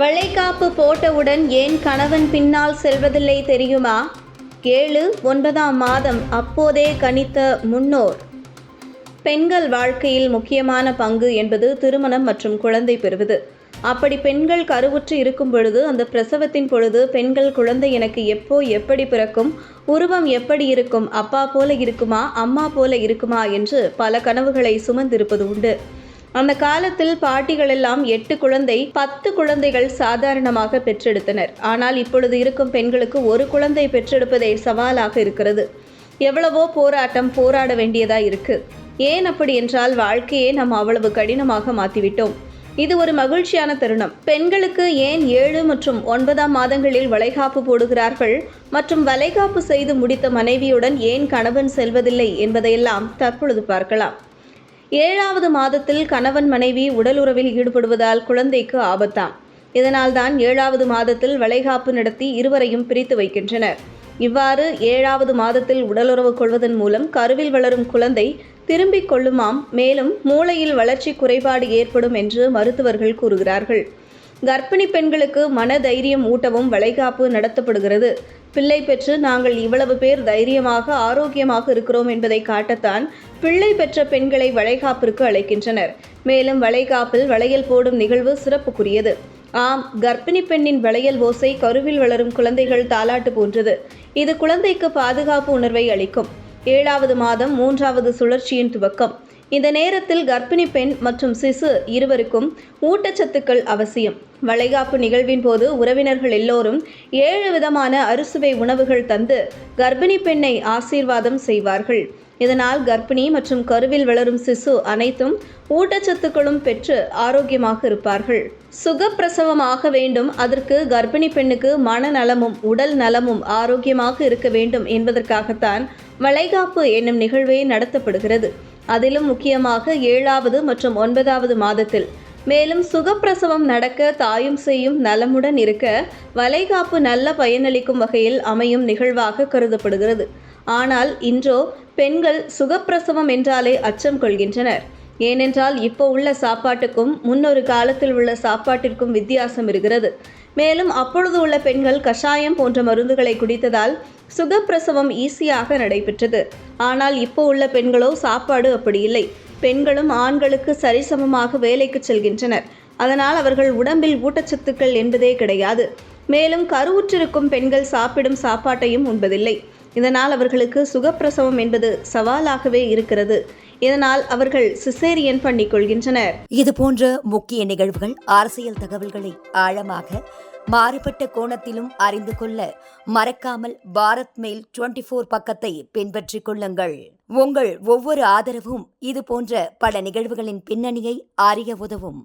வளைகாப்பு போட்டவுடன் ஏன் கணவன் பின்னால் செல்வதில்லை தெரியுமா? ஏழு ஒன்பதாம் மாதம் அப்போதே கணித்த முன்னோர். பெண்கள் வாழ்க்கையில் முக்கியமான பங்கு என்பது திருமணம் மற்றும் குழந்தை பெறுவது. அப்படி பெண்கள் கருவுற்று இருக்கும் பொழுது அந்த பிரசவத்தின் பொழுது பெண்கள் குழந்தை எனக்கு எப்போ எப்படி பிறக்கும் உருவம் எப்படி இருக்கும் அப்பா போல இருக்குமா அம்மா போல இருக்குமா என்று பல கனவுகளை சுமந்திருப்பது உண்டு. அந்த காலத்தில் பாட்டிகள் எல்லாம் எட்டு குழந்தை பத்து குழந்தைகள் சாதாரணமாக பெற்றெடுத்தனர். ஆனால் இப்பொழுது இருக்கும் பெண்களுக்கு ஒரு குழந்தை பெற்றெடுப்பதே சவாலாக இருக்கிறது. எவ்வளவோ போராட்டம் போராட வேண்டியதா இருக்கு. ஏன் அப்படி என்றால் வாழ்க்கையே நாம் அவ்வளவு கடினமாக மாற்றிவிட்டோம் இது ஒரு மகிழ்ச்சியான தருணம். பெண்களுக்கு ஏன் ஏழு மற்றும் ஒன்பதாம் மாதங்களில் வளைகாப்பு போடுகிறார்கள்? மற்றும் வளைகாப்பு செய்து முடித்த மனைவியுடன் ஏன் கணவன் செல்வதில்லை என்பதையெல்லாம் தற்பொழுது பார்க்கலாம். ஏழாவது மாதத்தில் கணவன் மனைவி உடலுறவில் ஈடுபடுவதால் குழந்தைக்கு ஆபத்தாம். இதனால்தான் ஏழாவது மாதத்தில் வளைகாப்பு நடத்தி இருவரையும் பிரித்து வைக்கின்றனர். இவ்வாறு ஏழாவது மாதத்தில் உடலுறவு கொள்வதன் மூலம் கருவில் வளரும் குழந்தை திரும்பிக் கொள்ளுமாம். மேலும் மூளையில் வளர்ச்சி குறைபாடு ஏற்படும் என்று மருத்துவர்கள் கூறுகிறார்கள். கர்ப்பிணி பெண்களுக்கு மன தைரியம் ஊட்டவும் வளைகாப்பு நடத்தப்படுகிறது. பிள்ளை பெற்று நாங்கள் இவ்வளவு பேர் தைரியமாக ஆரோக்கியமாக இருக்கிறோம் என்பதை காட்டத்தான் பிள்ளை பெற்ற பெண்களை வளைகாப்பிற்கு அழைக்கின்றனர். மேலும் வளைகாப்பில் வளையல் போடும் நிகழ்வு சிறப்புக்குரியது. ஆம் கர்ப்பிணி பெண்ணின் வளையல் ஓசை கருவில் வளரும் குழந்தைகள் தாலாட்டு போன்றது. இது குழந்தைக்கு பாதுகாப்பு உணர்வை அளிக்கும். ஏழாவது மாதம் மூன்றாவது சுழற்சியின் துவக்கம். இந்த நேரத்தில் கர்ப்பிணி பெண் மற்றும் சிசு இருவருக்கும் ஊட்டச்சத்துக்கள் அவசியம். வளைகாப்பு நிகழ்வின் போது உறவினர்கள் எல்லோரும் ஏழு விதமான அறுசுவை உணவுகள் தந்து கர்ப்பிணி பெண்ணை ஆசீர்வாதம் செய்வார்கள். இதனால் கர்ப்பிணி மற்றும் கருவில் வளரும் சிசு அனைத்தும் ஊட்டச்சத்துக்களும் பெற்று ஆரோக்கியமாக இருப்பார்கள். சுகப்பிரசவம் ஆக வேண்டும். அதற்கு கர்ப்பிணி பெண்ணுக்கு மனநலமும் உடல் நலமும் ஆரோக்கியமாக இருக்க வேண்டும் என்பதற்காகத்தான் வளைகாப்பு என்னும் நிகழ்வே நடத்தப்படுகிறது. அதிலும் முக்கியமாக ஏழாவது மற்றும் ஒன்பதாவது மாதத்தில். மேலும் சுகப்பிரசவம் நடக்க தாயும் செய்யும் நலமுடன் இருக்க வளைகாப்பு நல்ல பயனளிக்கும் வகையில் அமையும் நிகழ்வாக கருதப்படுகிறது. ஆனால் இன்றோ பெண்கள் சுகப்பிரசவம் என்றாலே அச்சம் கொள்கின்றனர். ஏனென்றால் இப்போ உள்ள சாப்பாட்டுக்கும் முன்னொரு காலத்தில் உள்ள சாப்பாட்டிற்கும் வித்தியாசம் இருக்கிறது. மேலும் அப்பொழுது உள்ள பெண்கள் கஷாயம் போன்ற மருந்துகளை குடித்ததால் சுகப்பிரசவம் ஈஸியாக நடைபெற்றது. ஆனால் இப்போ உள்ள பெண்களோ சாப்பாடு அப்படி இல்லை. பெண்களும் ஆண்களுக்கு சரிசமமாக வேலைக்கு செல்கின்றனர். அதனால் அவர்கள் உடம்பில் ஊட்டச்சத்துக்கள் என்பதே கிடையாது. மேலும் கருவுற்றிருக்கும் பெண்கள் சாப்பிடும் சாப்பாட்டையும் உண்பதில்லை. இதனால் அவர்களுக்கு சுகப்பிரசவம் என்பது சவாலாகவே இருக்கிறது. இதனால் அவர்கள் சிசேரியன் பண்ணிக் கொள்கின்றனர் இது போன்ற முக்கிய நிகழ்வுகள் அரசியல் தகவல்களை ஆழமாக மாறுபட்ட கோணத்திலும் அறிந்து கொள்ள மறக்காமல் பாரத் மெயில் டுவெண்டி ஃபோர் பக்கத்தை பின்பற்றிக் கொள்ளுங்கள். உங்கள் ஒவ்வொரு ஆதரவும் இது போன்ற பல நிகழ்வுகளின் பின்னணியை அறிய உதவும்.